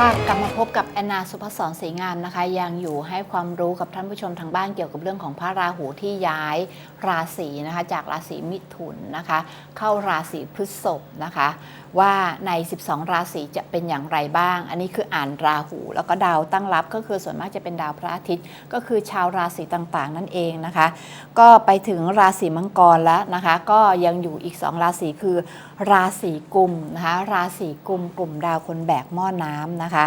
ค่ะกลับม พบกับแอนนาสุภศรศรีงามนะคะ ยังอยู่ให้ความรู้กับท่านผู้ชมทางบ้านเกี่ยวกับเรื่องของพระราหูที่ย้ายราศีนะคะ จากราศีมิถุนนะคะ เข้าราศีพฤษภนะคะ ว่าใน 12 ราศีจะเป็นอย่างไรบ้าง อันนี้คืออ่านราหู แล้วก็ดาวตั้งรับก็คือส่วนมากจะเป็นดาวพระอาทิตย์ ก็คือชาวราศีต่างๆ นั่นเองนะคะ ก็ไปถึงราศีมังกรแล้วนะคะ ก็ยังอยู่อีก 2 ราศีคือ ราศีกุมนะคะราศีกุมกลุ่มดาวคนแบกหม้อน้ำนะคะ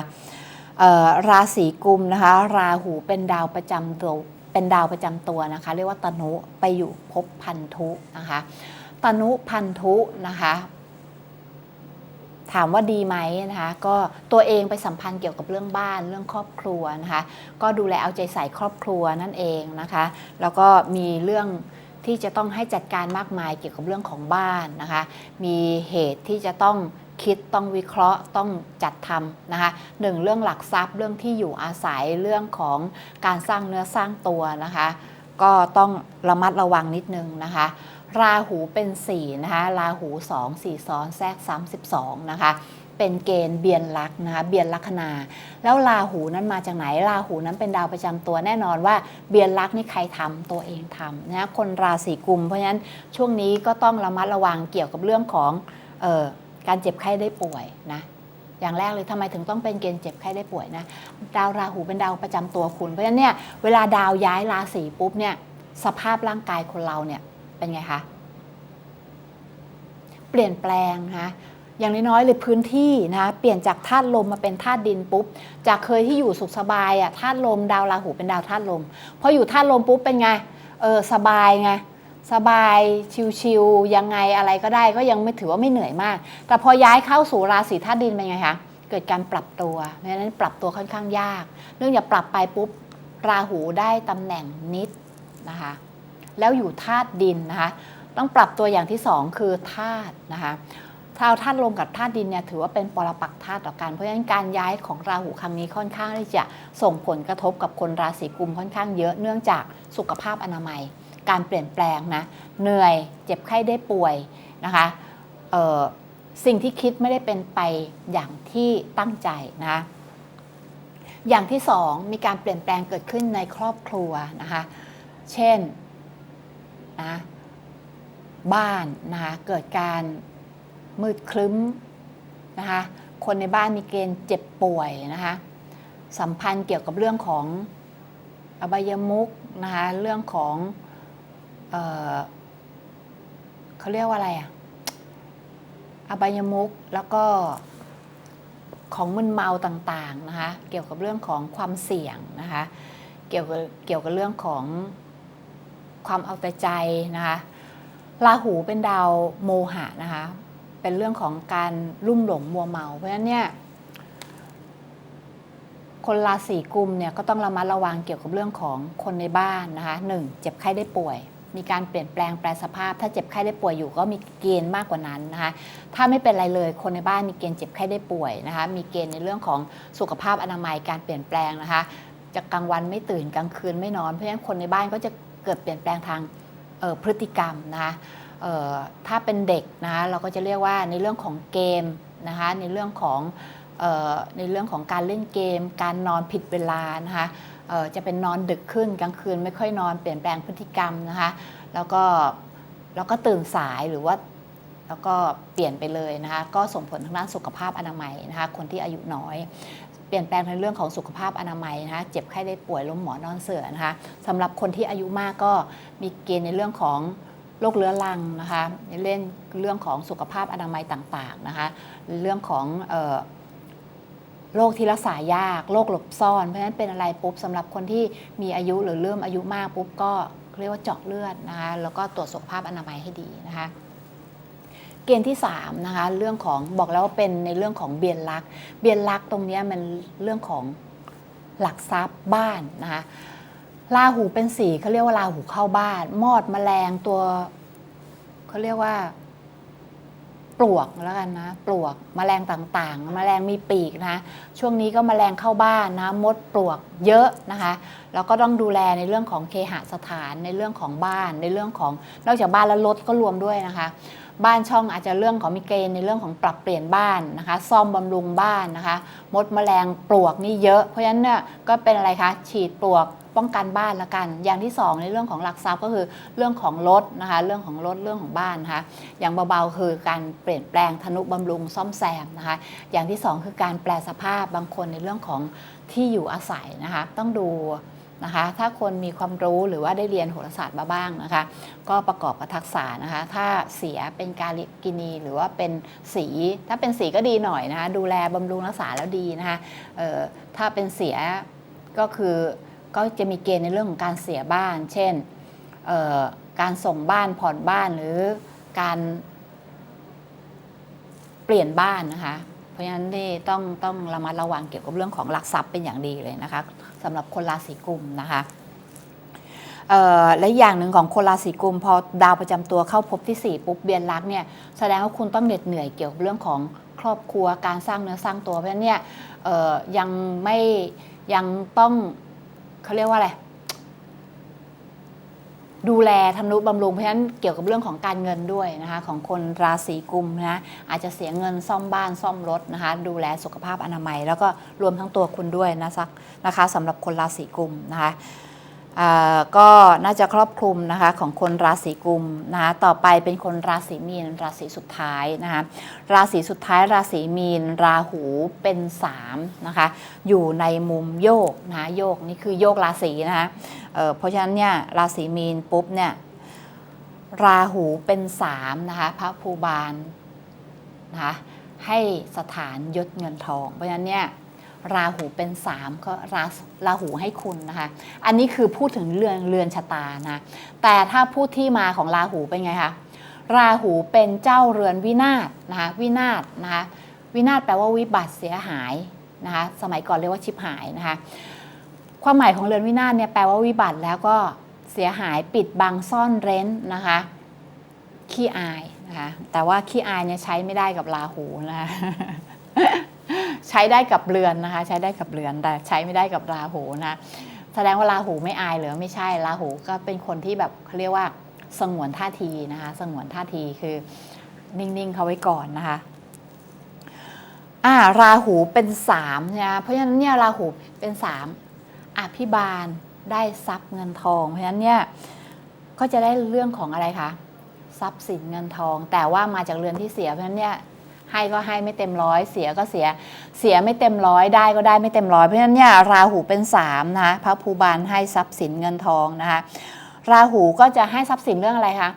ราศีกุมนะคะ ราหูเป็นดาวประจำตัวเป็นดาวประจำตัวนะคะ เรียกว่าตนุไปอยู่ภพพันธุนะคะตนุพันธุนะคะถามว่าดีไหมนะคะก็ตัวเองไปสัมพันธ์เกี่ยวกับเรื่องบ้านเรื่องครอบครัวนะคะ ก็ดูแลเอาใจใส่ครอบครัวนั่นเองนะคะ แล้วก็มีเรื่องที่จะต้องให้จัดการมากมายเกี่ยวกับเรื่องของบ้านนะคะ มีเหตุที่จะต้อง คิดต้องวิเคราะห์ต้องจัดทำนะคะหนึ่งเรื่องหลักทรัพย์เรื่องที่อยู่อาศัยเรื่องของการสร้างเนื้อสร้างตัวนะคะ ก็ต้องระมัดระวังนิดนึงนะคะ ราหูเป็น4นะคะราหู 2 4 ซ้อนแทรก32นะคะเป็นเกณฑ์เบียนลักษณ์นะคะเบียนลัคนา แล้วราหูนั้นมาจากไหนราหูนั้นเป็นดาวประจำตัวแน่นอนว่าเบียนลักษณ์นี่ใครทำตัวเองทำนะคนราศีกุม เพราะฉะนั้นช่วงนี้ก็ต้องระมัดระวังเกี่ยวกับเรื่องของเออ การเจ็บไข้ได้ป่วยนะอย่างแรกเลยทำไมถึงต้องเป็นเกณฑ์เจ็บไข้ได้ป่วยนะดาวราหูเป็นดาวประจำตัวคุณเพราะฉะนั้นเนี่ยเวลาดาวย้ายราศีปุ๊บเนี่ยสภาพร่างกายคนเราเนี่ยเป็นไงคะเปลี่ยนแปลงนะคะอย่างน้อยๆเลยพื้นที่นะเปลี่ยนจากธาตุลมมาเป็นธาตุดินปุ๊บ จากเคยที่อยู่สุขสบายอะธาตุลมดาวราหูเป็นดาวธาตุลมพออยู่ธาตุลมปุ๊บเป็นไงเออสบายไง สบายชิวๆยังไงอะไรก็ได้ก็ยังไม่ถือว่าไม่เหนื่อยมาก แต่พอย้ายเข้าสู่ราศีธาตุดินเป็นไงคะเกิดการปรับตัวเพราะฉะนั้นปรับตัวค่อนข้างยากเนื่องจากปรับไปปุ๊บราหูได้ตำแหน่งนิดนะคะ แล้วอยู่ธาตุดินนะคะ ต้องปรับตัวอย่างที่สองคือธาตุนะคะชาวธาตุลมกับธาตุดินเนี่ยถือว่าเป็นปรปักษ์ธาตุต่อกัน เพราะฉะนั้นการย้ายของราหูครั้งนี้ค่อนข้างที่จะส่งผลกระทบกับคนราศีกุมค่อนข้างเยอะเนื่องจากสุขภาพอนามัย การเปลี่ยนแปลงนะเหนื่อยเจ็บไข้ได้ป่วยนะคะสิ่งที่คิดไม่ได้เป็นไปอย่างที่ตั้งใจนะคะอย่างที่สองมีการเปลี่ยนแปลงเกิดขึ้นในครอบครัวนะคะเช่นนะบ้านนะคะเกิดการมืดครึ้มนะคะคนในบ้านมีเกณฑ์เจ็บป่วยนะคะสัมพันธ์เกี่ยวกับเรื่องของอบายมุกนะคะเรื่องของ เออเขาเรียกว่าอะไรอะอบายมุกแล้วก็ของมึนเมาต่างๆนะคะเกี่ยวกับเรื่องของความเสี่ยงนะคะเกี่ยวกับเกี่ยวกับเรื่องของความเอาแต่ใจนะคะราหูเป็นดาวโมหะนะคะเป็นเรื่องของการลุ่มหลงมัวเมา เพราะฉะนั้นเนี่ยคนราศีกุมเนี่ยก็ต้องระมัดระวังเกี่ยวกับเรื่องของคนในบ้านนะคะหนึ่งเจ็บไข้ได้ป่วย มีการเปลี่ยนแปลงแปลสภาพ ถ้าเจ็บไข้ได้ป่วยอยู่ก็มีเกณฑ์มากกว่านั้นนะคะ ถ้าไม่เป็นไรเลยคนในบ้านมีเกณฑ์เจ็บไข้ได้ป่วยนะคะ มีเกณฑ์ในเรื่องของสุขภาพอนามัยการเปลี่ยนแปลงนะคะจะกลางวันไม่ตื่นกลางคืนไม่นอนเพราะฉะนั้นคนในบ้านก็จะเกิดเปลี่ยนแปลงทางออพฤติกรรมนะคะออถ้าเป็นเด็กนะคะเราก็จะเรียกว่าในเรื่องของเกมนะคะในเรื่องของออในเรื่องของการเล่นเกม การนอนผิดเวลานะคะ จะเป็นนอนดึกขึ้นกลางคืนไม่ค่อยนอนเปลี่ยนแปลงพฤติกรรมนะคะ แล้วก็แล้วก็ตื่นสายหรือว่าแล้วก็เปลี่ยนไปเลยนะคะ ก็ส่งผลทางด้านสุขภาพอนามัยนะคะ คนที่อายุน้อย เปลี่ยนแปลงในเรื่องของสุขภาพอนามัยนะคะ เจ็บไข้ได้ป่วยล้มหมอนอนเสื่อนะคะสำหรับคนที่อายุมากก็มีเกณฑ์ในเรื่องของโรคเรื้อรังนะคะ ในเรื่องเรื่องของสุขภาพอนามัยต่างๆนะคะ เรื่องของเอ่อ โรคที่รักษายากโรคหลบซ่อนเพราะฉะนั้นเป็นอะไรปุ๊บสำหรับคนที่มีอายุหรือเริ่มอายุมากปุ๊บก็เรียกว่าเจาะเลือดนะคะแล้วก็ตรวจสุขภาพอนามัยให้ดีนะคะเกณฑ์ที่3นะคะเรื่องของบอกแล้วว่าเป็นในเรื่องของเบียนรักเบียนรักตรงนี้มันเรื่องของหลักทรัพย์บ้านนะคะราหูเป็นสีเขาเรียกว่าราหูเข้าบ้าน มอดแมลงตัวเขาเรียกว่า ปลวกแล้วกันนะ ปลวกแมลงต่างๆแมลงมีปีกนะช่วงนี้ก็แมลงเข้าบ้านนะมดปลวกเยอะนะคะแล้วก็ต้องดูแลในเรื่องของเคหสถานในเรื่องของบ้านในเรื่องของนอกจากบ้านแล้วรถก็รวมด้วยนะคะ บ้านช่องอาจจะเรื่องของมีเกณฑ์ในเรื่องของปรับเปลี่ยนบ้านนะคะ ซ่อมบำรุงบ้านนะคะ มดแมลงปลวกนี่เยอะ เพราะฉะนั้นเนี่ยก็เป็นอะไรคะฉีดปลวกป้องกันบ้านละกัน อย่างที่สองในเรื่องของหลักทรัพย์ก็คือเรื่องของรถนะคะ เรื่องของรถเรื่องของบ้านนะคะ อย่างเบาๆคือการเปลี่ยนแปลงทนุบำรุงซ่อมแซมนะคะ อย่างที่สองคือการแปลสภาพบางคนในเรื่องของที่อยู่อาศัยนะคะ ต้องดู นะคะถ้าคนมีความรู้หรือว่าได้เรียนโหราศาสตร์มาบ้างนะคะ ก็ประกอบกับทักษะนะคะ ถ้าเสียเป็นการกินีหรือว่าเป็นสี ถ้าเป็นสีก็ดีหน่อยนะคะดูแลบำรุงรักษาแล้วดีนะคะออถ้าเป็นเสียก็คือก็จะมีเกณฑ์ในเรื่องของการเสียบ้าน เช่นออการส่งบ้านผ่อนบ้านหรือการเปลี่ยนบ้านนะคะ เพราะฉะนั้นนี่ต้องต้องระมัดระวังเกี่ยวกับเรื่องของหลักทรัพย์เป็นอย่างดีเลยนะคะ สำหรับคนราศีกุมนะคะและอย่างหนึ่งของคนราศีกุมพอดาวประจำตัวเข้าพบที่ 4 ปุ๊บเบียนรักเนี่ยแสดงว่าคุณต้องเหน็ดเหนื่อยเกี่ยวกับเรื่องของครอบครัวการสร้างเนื้อสร้างตัวเพราะฉะนั้นเนี่ยยังไม่ยังต้องเขาเรียกว่าอะไร ดูแลทำนุบำรุงเพราะฉะนั้นเกี่ยวกับเรื่องของการเงินด้วยนะคะของคนราศีกุมนะอาจจะเสียเงินซ่อมบ้านซ่อมรถนะคะดูแลสุขภาพอนามัย แล้วก็รวมทั้งตัวคุณด้วยนะซักนะคะสำหรับคนราศีกุมนะคะ ก็น่าจะครอบคลุมนะคะของคนราศีกุมนะคะต่อไปเป็นคนราศีมีนราศีสุดท้ายนะคะราศีสุดท้ายราศีมีน ราหูเป็น3นะคะอยู่ในมุมโยกนะะโยกนี่คือโยกราศีนะคะเเพราะฉะนั้นเนี่ยราศีมีนปุ๊บเนี่ยราหูเป็น3นะคะพระภูบาลนะคะให้สถานยศเงินทอง เพราะฉะนั้นเนี่ย ราหูเป็น3ก็ราราหูให้คุณนะคะ อันนี้คือพูดถึงเรือนเรือนชะตานะแต่ถ้าพูดที่มาของราหูเป็นไงคะราหูเป็นเจ้าเรือนวินาศนะคะวินาศนะคะวินาศแปลว่าวิบัติเสียหายนะคะสมัยก่อนเรียกว่าชิบหายนะคะความหมายของเรือนวินาศเนี่ยแปลว่าวิบัติแล้วก็เสียหายปิดบังซ่อนเร้นนะคะขี้อายนะคะแต่ว่าขี้อายเนี่ยใช้ไม่ได้กับราหูนะคะ ใช้ได้กับเรือนนะคะ ใช้ได้กับเรือนแต่ใช้ไม่ได้กับราหูนะแสดงว่าราหูไม่อายหรือไม่ใช่ราหูก็เป็นคนที่แบบเขาเรียกว่าสงวนท่าทีนะคะ สงวนท่าทีคือนิ่งๆเขาไว้ก่อนนะคะอ่าราหูเป็นสามนะเพราะฉะนั้นเนี่ยราหูเป็นสามอภิบาลได้ทรัพย์เงินทอง เพราะฉะนั้นเนี่ยก็จะได้เรื่องของอะไรคะทรัพย์สินเงินทอง แต่ว่ามาจากเรือนที่เสียเพราะฉะนั้นเนี่ย ให้ก็ให้ไม่เต็มร้อยเสียก็เสียเสียไม่เต็มร้อยได้ก็ได้ไม่เต็มร้อยเพราะฉะนั้นเนี่ยราหูเป็นสามนะคะพระภูบาลให้ทรัพย์สินเงินทองนะคะราหูก็จะให้ทรัพย์สินเรื่องอะไรคะ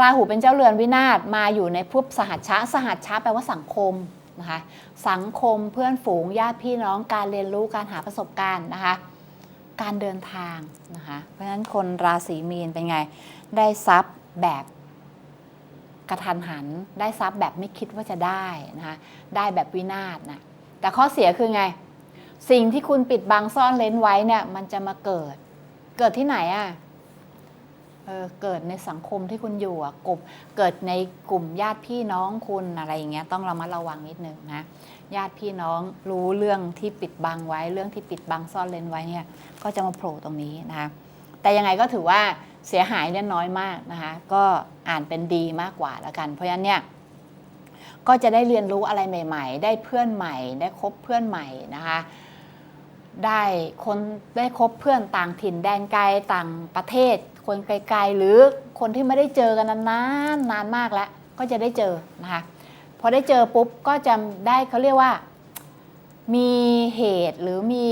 ราหูเป็นเจ้าเรือนวินาศมาอยู่ในภพสหัชชะสหัชชะแปลว่าสังคมนะคะสังคมเพื่อนฝูงญาติพี่น้องการเรียนรู้การหาประสบการณ์นะคะการเดินทางนะคะเพราะฉะนั้นคนราศีมีนเป็นไง ได้ทรัพย์แบบ กระทันหัน ได้ทรัพย์แบบไม่คิดว่าจะได้นะคะได้แบบวินาศนะแต่ข้อเสียคือไง สิ่งที่คุณปิดบังซ่อนเลนไว้เนี่ยมันจะมาเกิด เกิดที่ไหนอะ่ะเออเกิดในสังคมที่คุณอยู่อะกลุ่มเกิดในกลุ่มญาติพี่น้องคุณอะไรอย่างเงี้ยต้องระมัดระวังนิดนึงนะญาติพี่น้องรู้เรื่องที่ปิดบังไว้ เรื่องที่ปิดบังซ่อนเลนไว้เนี่ยก็จะมาโผล่ตรงนี้นะคะ แต่ยังไงก็ถือว่าเสียหายเนี่ยน้อยมากนะคะ ก็อ่านเป็นดีมากกว่าละกัน เพราะฉะนั้นเนี่ยก็จะได้เรียนรู้อะไรใหม่ ๆ ได้เพื่อนใหม่ ได้คบเพื่อนใหม่นะคะ ได้คนได้คบเพื่อนต่างถิ่นแดนไกลต่างประเทศ คนไกลๆ หรือคนที่ไม่ได้เจอกันนานๆนานมากแล้ว ก็จะได้เจอนะคะพอได้เจอปุ๊บก็จะได้เขาเรียกว่า มีเหตุหรือมี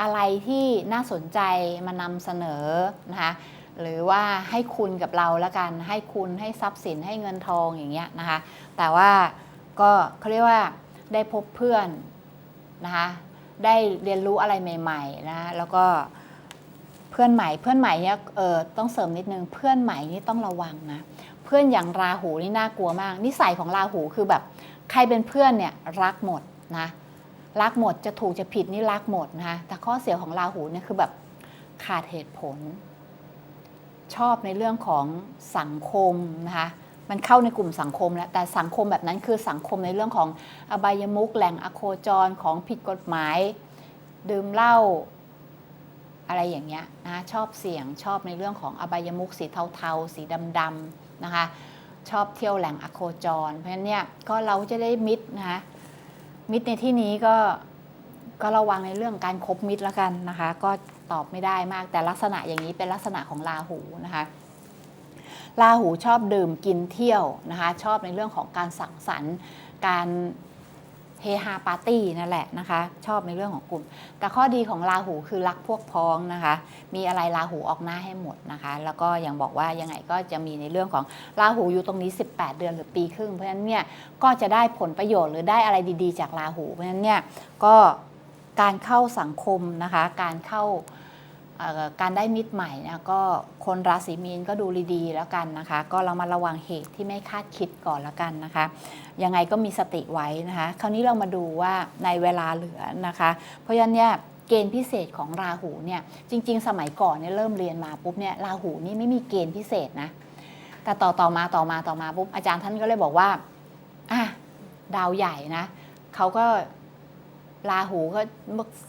อะไรที่น่าสนใจมานำเสนอนะคะหรือว่าให้คุณกับเราแล้วกัน ให้คุณให้ทรัพย์สินให้เงินทองอย่างเงี้ยนะคะ แต่ว่าก็เขาเรียกว่าได้พบเพื่อนนะคะได้เรียนรู้อะไรใหม่ๆนะแล้วก็เพื่อนใหม่เพื่อนใหม่เนี่ยเออต้องเสริมนิดนึงเพื่อนใหม่นี่ต้องระวังนะเพื่อนอย่างราหูนี่น่ากลัวมาก นิสัยของราหูคือแบบ ใครเป็นเพื่อนเนี่ยรักหมดนะ รักหมดจะถูกจะผิดนี่รักหมดนะคะแต่ข้อเสียของราหูเนี่ยคือแบบขาดเหตุผล ชอบในเรื่องของสังคมนะคะมันเข้าในกลุ่มสังคมแล้วแต่สังคมแบบนั้นคือสังคมในเรื่องของอบายมุกแหล่งอโคจรของผิดกฎหมาย ดื่มเหล้าอะไรอย่างเงี้ยนะชอบเสี่ยงชอบในเรื่องของอบายมุกสีเทาๆ สีดำๆนะคะชอบเที่ยวแหล่งอโคจร เพราะฉะนั้นเนี่ยก็เราจะได้มิตรนะคะ มิตรในที่นี้ก็ก็ระวังในเรื่องการคบมิตรแล้วกันนะคะ ก็ตอบไม่ได้มากแต่ลักษณะอย่างนี้เป็นลักษณะของราหูนะคะราหูชอบดื่มกินเที่ยวนะคะ ชอบในเรื่องของการสังสรรค์ การ เฮฮาปาร์ตี้นั่นแหละนะคะ ชอบในเรื่องของกลุ่ม แต่ข้อดีของราหูคือรักพวกพ้องนะคะ มีอะไรราหูออกหน้าให้หมดนะคะ แล้วก็ยังบอกว่ายังไงก็จะมีในเรื่องของราหูอยู่ตรงนี้ 18 เดือนหรือปีครึ่ง เพราะฉะนั้นเนี่ยก็จะได้ผลประโยชน์หรือได้อะไรดีๆ จากราหู เพราะฉะนั้นเนี่ยก็การเข้าสังคมนะคะ การเข้า การได้มิตรใหม่นะก็คนราศีมีนก็ดูดีๆแล้วกันนะคะ ก็เรามาระวังเหตุที่ไม่คาดคิดก่อนแล้วกันนะคะ ยังไงก็มีสติไว้นะคะ คราวนี้เรามาดูว่าในเวลาเหลือนะคะ เพราะฉะนั้นเนี่ยเกณฑ์พิเศษของราหูเนี่ยจริง ๆ สมัยก่อนเนี่ยเริ่มเรียนมาปุ๊บเนี่ยราหูนี่ไม่มีเกณฑ์พิเศษนะแต่ต่อต่อมาต่อมาต่อมาปุ๊บอาจารย์ท่านก็เลยบอกว่าอะดาวใหญ่นะเขาก็ราหูก็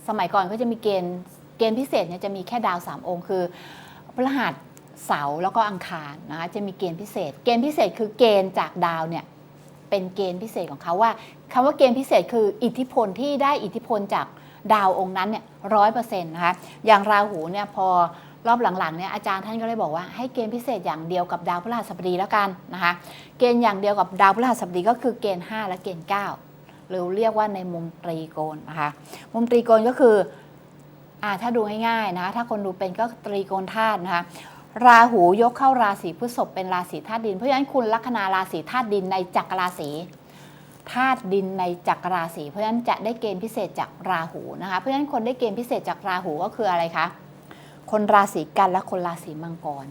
สมัยก่อนก็จะมีเกณฑ์ เกณฑ์พิเศษเนี่ยจะมีแค่ดาวสามองค์ คือพฤหัสเสาร์แล้วก็อังคารนะคะจะมีเกณฑ์พิเศษ เกณฑ์พิเศษคือเกณฑ์จากดาวเนี่ยเป็นเกณฑ์พิเศษของเขาว่าคำว่าเกณฑ์พิเศษคืออิทธิพลที่ได้อิทธิพลจากดาวองค์นั้นเนี่ยร้อยเปอร์เซ็นต์นะคะอย่างราหูเนี่ยพอรอบหลังๆเนี่ยอาจารย์ท่านก็เลยบอกว่าให้เกณฑ์พิเศษอย่างเดียวกับดาวพฤหัสบดีแล้วกันนะคะเกณฑ์อย่างเดียวกับดาวพฤหัสบดีก็คือเกณฑ์ 5 และเกณฑ์ 9 หรือเรียกว่าในมุมตรีโกณนะคะมุมตรีโกณก็คือ ถ้าดูง่ายๆนะคะถ้าคนดูเป็นก็ตรีโกณธาตุนะคะ ราหูยกเข้าราศีพฤษภเป็นราศีธาตุดิน เพราะฉะนั้นคุณลัคนาราศีธาตุดินในจักรราศีธาตุดินในจักรราศีเพราะฉะนั้นจะได้เกณฑ์พิเศษจากราหูนะคะ เพราะฉะนั้นคนได้เกณฑ์พิเศษจากราหูก็คืออะไรคะ คนราศีกันและคนราศีมังกร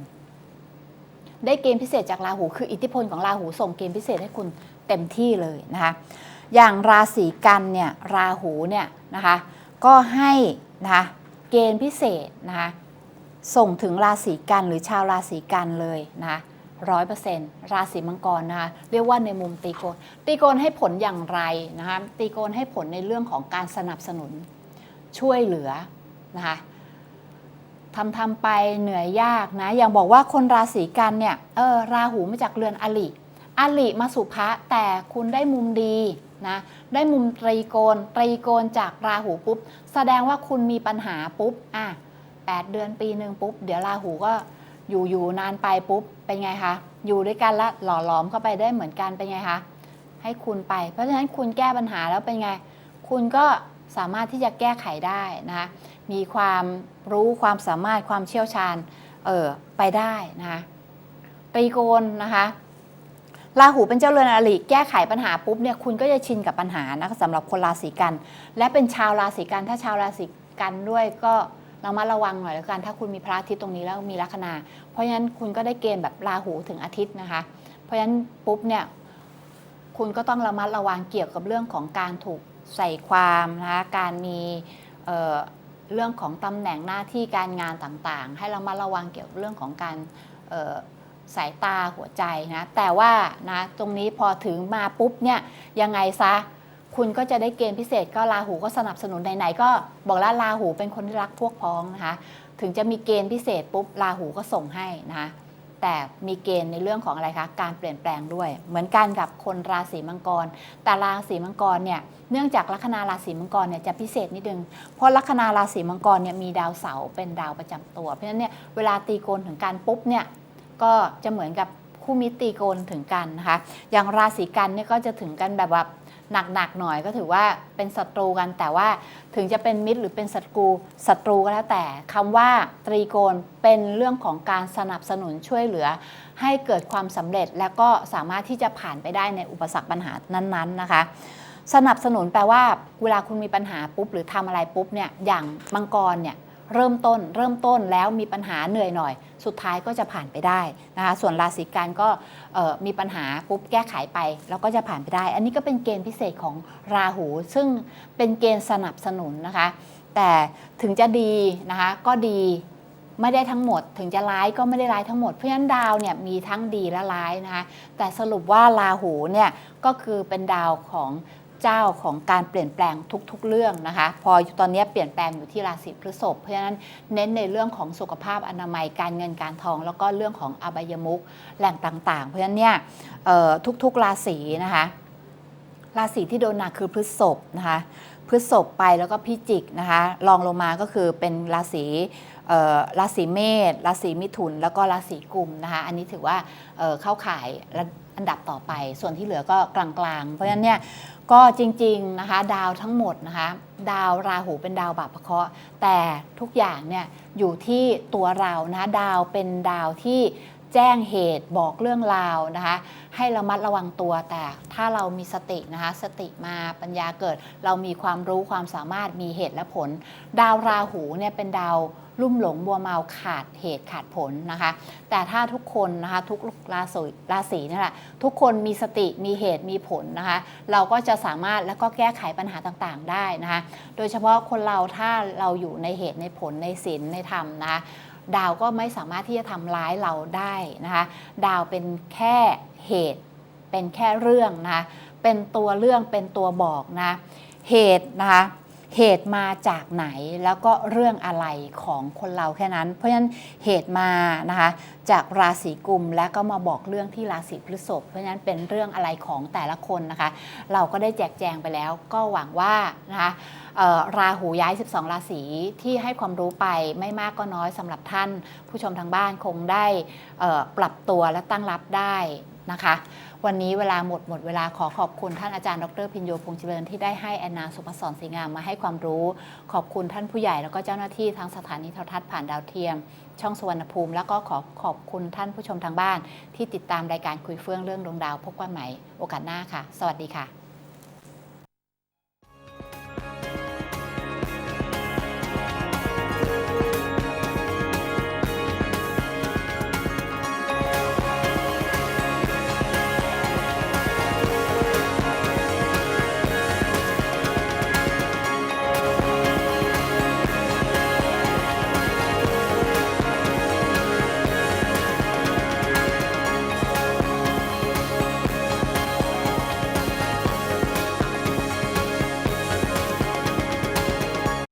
ได้เกณฑ์พิเศษจากราหู คืออิทธิพลของราหูส่งเกณฑ์พิเศษให้คุณเต็มที่เลยนะคะ อย่างราศีกันเนี่ยราหูเนี่ยนะคะ ก็ให้นะคะ เกณฑ์พิเศษนะคะส่งถึงราศีกันหรือชาวราศีกันเลยนะคะร้อยเปอร์เซ็นต์ราศีมังกรนะคะเรียกว่าในมุมตีโกนตีโกนให้ผลอย่างไรนะคะตีโกนให้ผลในเรื่องของการสนับสนุนช่วยเหลือนะคะทำทำไปเหนื่อยยากนะอย่างบอกว่าคนราศีกันเนี่ยเออราหูมาจากเรือนอลิอลิมาสุภะแต่คุณได้มุมดี นะได้มุมตรีโกนตรีโกนจากราหูปุ๊บ แสดงว่าคุณมีปัญหาปุ๊บอะแปดเดือนปีหนึ่งปุ๊บ เดี๋ยวราหูก็อยู่อยู่นานไปปุ๊บ เป็นไงคะ อยู่ด้วยกันละหล่อหลอมเข้าไปได้เหมือนกันเป็นไงคะ ให้คุณไป เพราะฉะนั้นคุณแก้ปัญหาแล้วเป็นไง คุณก็สามารถที่จะแก้ไขได้นะคะ มีความรู้ความสามารถความเชี่ยวชาญ เออไปได้นะคะตรีโกนนะคะ ราหูเป็นเจ้าเรือนอริแก้ไขปัญหาปุ๊บเนี่ยคุณก็จะชินกับปัญหานะสำหรับคนราศีกัน และเป็นชาวราศีกันถ้าชาวราศีกันด้วยก็เรามาระวังหน่อยแล้วกันถ้าคุณมีพระอาทิตย์ตรงนี้แล้วมีลัคนา เพราะฉะนั้นคุณก็ได้เกณฑ์แบบราหูถึงอาทิตย์นะคะ เพราะฉะนั้นปุ๊บเนี่ยคุณก็ต้องระมัดระวังเกี่ยวกับเรื่องของการถูกใส่ความนะคะการมีเเรื่องของตำแหน่งหน้าที่การงานต่างๆ ให้เรามาระวังเกี่ยวกับเรื่องของการ สายตาหัวใจนะแต่ว่านะตรงนี้พอถึงมาปุ๊บเนี่ยยังไงซะคุณก็จะได้เกณฑ์พิเศษก็ราหูก็สนับสนุนไหนๆก็บอกแล้วราหูเป็นคนที่รักพวกพ้องนะคะถึงจะมีเกณฑ์พิเศษปุ๊บราหูก็ส่งให้นะคะแต่มีเกณฑ์ในเรื่องของอะไรคะการเปลี่ยนแปลงด้วย เหมือนกันกับคนราศีมังกร แต่ราศีมังกรเนี่ยเนื่องจากลัคนาราศีมังกรเนี่ยจะพิเศษนิดนึงเพราะลัคนาราศีมังกรเนี่ยมีดาวเสาร์เป็นดาวประจำตัว เพราะฉะนั้นเนี่ยเวลาตีโกนถึงการปุ๊บเนี่ย ก็จะเหมือนกับคู่มิตรตีโกนถึงกันนะคะ อย่างราศีกันเนี่ยก็จะถึงกันแบบว่าหนักๆหน่อยก็ถือว่าเป็นศัตรูกันแต่ว่าถึงจะเป็นมิตรหรือเป็นศัตรูศัตรูก็แล้วแต่คำว่าตรีโกนเป็นเรื่องของการสนับสนุนช่วยเหลือ ให้เกิดความสำเร็จและก็สามารถที่จะผ่านไปได้ในอุปสรรคปัญหานั้นๆนะคะ สนับสนุนแปลว่าเวลาคุณมีปัญหาปุ๊บหรือทำอะไรปุ๊บเนี่ยอย่างมังกรเนี่ย เริ่มต้น เริ่มต้นแล้วมีปัญหาเหนื่อยหน่อย สุดท้ายก็จะผ่านไปได้นะคะส่วนราศีกันก็มีปัญหาปุ๊บแก้ไขไป แล้วก็จะผ่านไปได้ อันนี้ก็เป็นเกณฑ์พิเศษของราหู ซึ่งเป็นเกณฑ์สนับสนุนนะคะ แต่ถึงจะดีนะคะก็ดีไม่ได้ทั้งหมดถึงจะร้ายก็ไม่ได้ร้ายทั้งหมด เพราะฉะนั้นดาวเนี่ยมีทั้งดีและร้ายนะคะแต่สรุปว่าราหูเนี่ยก็คือเป็นดาวของ เจ้าของการเปลี่ยนแปลงทุกๆ เรื่องนะคะ พอตอนนี้เปลี่ยนแปลงอยู่ที่ราศีพฤษภเพราะฉะนั้นเน้นในเรื่องของสุขภาพอนามัยการเงินการทอง แล้วก็เรื่องของอบายมุขแหล่งต่าง ๆ เพราะฉะนั้นเนี่ยทุกๆราศีนะคะราศีที่โดนหนักคือพฤษภนะคะพฤษภไปแล้วก็พิจิกนะคะรองลงมาก็คือเป็นราศีราศีเมษราศีมิถุน แล้วก็ราศีกุมนะคะอันนี้ถือว่าเข้าข่าย อันดับต่อไป ส่วนที่เหลือก็กลางๆ เพราะฉะนั้นเนี่ยก็จริงๆนะคะดาวทั้งหมดนะคะดาวราหูเป็นดาวบาปพระเคราะห์แต่ทุกอย่างเนี่ยอยู่ที่ตัวเรานะะดาวเป็นดาวที่แจ้งเหตุบอกเรื่องราวนะคะให้ระมัดระวังตัวแต่ถ้าเรามีสตินะคะสติมาปัญญาเกิด เรามีความรู้ความสามารถมีเหตุและผล ดาวราหูเนี่ยเป็นดาว ลุ่มหลงบัวเมาขาดเหตุขาดผลนะคะ แต่ถ้าทุกคนนะคะทุกราศีราศีนี่แหละทุกคนมีสติมีเหตุมีผลนะคะ เราก็จะสามารถแล้วก็แก้ไขปัญหาต่างๆได้นะคะ โดยเฉพาะคนเราถ้าเราอยู่ในเหตุในผลในศีลในธรรมนะคะดาวก็ไม่สามารถที่จะทำร้ายเราได้นะคะ ดาวเป็นแค่เหตุ เป็นแค่เรื่องนะะเป็นตัวเรื่องเป็นตัวบอกนะ เหตุนะคะ เหตุมาจากไหนแล้วก็เรื่องอะไรของคนเราแค่นั้น เพราะฉะนั้นเหตุมานะคะจากราศีกุมและก็มาบอกเรื่องที่ราศีพฤษภเพราะฉะนั้นเป็นเรื่องอะไรของแต่ละคนนะคะ เราก็ได้แจกแจงไปแล้ว ก็หวังว่านะคะราหูย้าย 12 ราศีที่ให้ความรู้ไปไม่มากก็น้อยสำหรับท่านผู้ชมทางบ้านคงได้ปรับตัวและตั้งรับได้ นะคะ วันนี้เวลาหมดหมดเวลาขอขอบคุณท่านอาจารย์ดรพินโยพงษ์เจริญที่ได้ให้แอนนาสุภศรสีงามมาให้ความรู้ ขอบคุณท่านผู้ใหญ่แล้วก็เจ้าหน้าที่ทางสถานีโทรทัศน์ผ่านดาวเทียม ช่องสวรรณภูมิ แล้วก็ขอขอบคุณท่านผู้ชมทางบ้าน ที่ติดตามรายการคุยเฟื่องเรื่องดวงดาวพบกันใหม่โอกาสหน้าค่ะ สวัสดีค่ะ